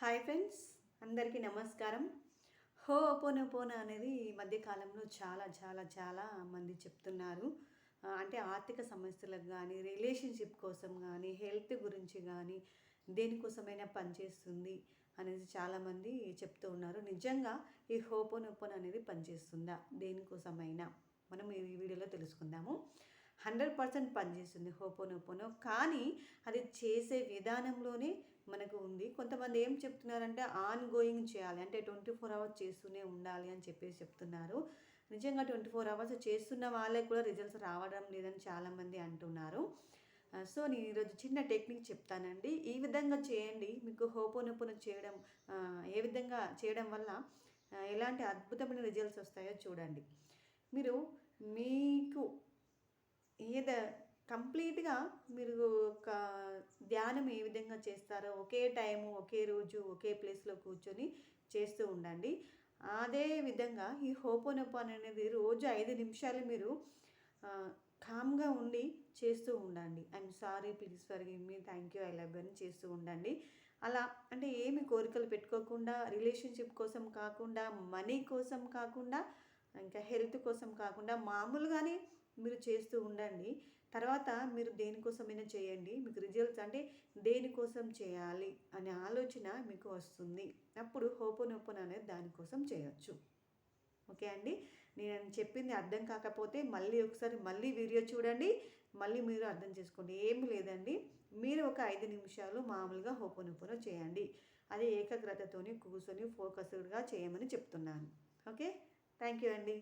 Hi friends అందరికీ నమస్కారం. హో పోన అనేది ఈ మధ్యకాలంలో చాలా చాలా చాలా మంది చెప్తున్నారు. అంటే ఆర్థిక సమస్యలకు కానీ రిలేషన్షిప్ కోసం కానీ హెల్త్ గురించి కానీ దేనికోసమైనా పనిచేస్తుంది అనేది చాలామంది చెప్తూ ఉన్నారు. నిజంగా ఈ హోపోనోపోన్ అనేది పనిచేస్తుందా దేనికోసమైనా? మనం ఈ వీడియోలో తెలుసుకుందాము. హండ్రెడ్ పర్సెంట్ పనిచేస్తుంది. హోపోనోపోనో కానీ అది చేసే విధానంలోనే మనకు ఉంది. కొంతమంది ఏం చెప్తున్నారంటే ఆన్ గోయింగ్ చేయాలి. అంటే ట్వంటీ ఫోర్ అవర్స్ చేస్తూనే ఉండాలి అని చెప్పేసి చెప్తున్నారు. నిజంగా ట్వంటీ ఫోర్ అవర్స్ చేస్తున్న వాళ్ళకి కూడా రిజల్ట్స్ రావడం లేదని చాలామంది అంటున్నారు. సో నేను ఈరోజు చిన్న టెక్నిక్ చెప్తానండి. ఈ విధంగా చేయండి. మీకు హోపోనొప్పును చేయడం ఏ విధంగా చేయడం వల్ల ఎలాంటి అద్భుతమైన రిజల్ట్స్ వస్తాయో చూడండి. మీరు మీ మీద కంప్లీట్గా మీరు ఒక ధ్యానం ఏ విధంగా చేస్తారో ఒకే టైము ఒకే రోజు ఒకే ప్లేస్లో కూర్చొని చేస్తూ ఉండండి. అదే విధంగా ఈ హోపోనోపాన్ అనేది రోజు ఐదు నిమిషాలు మీరు కామ్గా ఉండి చేస్తూ ఉండండి. I'm sorry please forgive me thank you I love అని చేస్తూ ఉండండి. అలా అంటే ఏమి కోరికలు పెట్టుకోకుండా రిలేషన్షిప్ కోసం కాకుండా మనీ కోసం కాకుండా ఇంకా హెల్త్ కోసం కాకుండా మామూలుగానే మీరు చేస్తూ ఉండండి. తర్వాత మీరు దేనికోసమైనా చేయండి. మీకు రిజల్ట్స్ అంటే దేనికోసం చేయాలి అనే ఆలోచన మీకు వస్తుంది. అప్పుడు హోపోనోపోన్ అనేది దానికోసం చేయొచ్చు. ఓకే అండి? నేను చెప్పింది అర్థం కాకపోతే మళ్ళీ ఒకసారి మళ్ళీ వీడియో చూడండి. మళ్ళీ మీరు అర్థం చేసుకోండి. ఏమి లేదండి. మీరు ఒక ఐదు నిమిషాలు మామూలుగా హోపోనోపోనో చేయండి. అది ఏకాగ్రతతోని కూర్చొని ఫోకస్డ్గా చేయమని చెప్తున్నాను. ఓకే? థ్యాంక్ యూ అండి.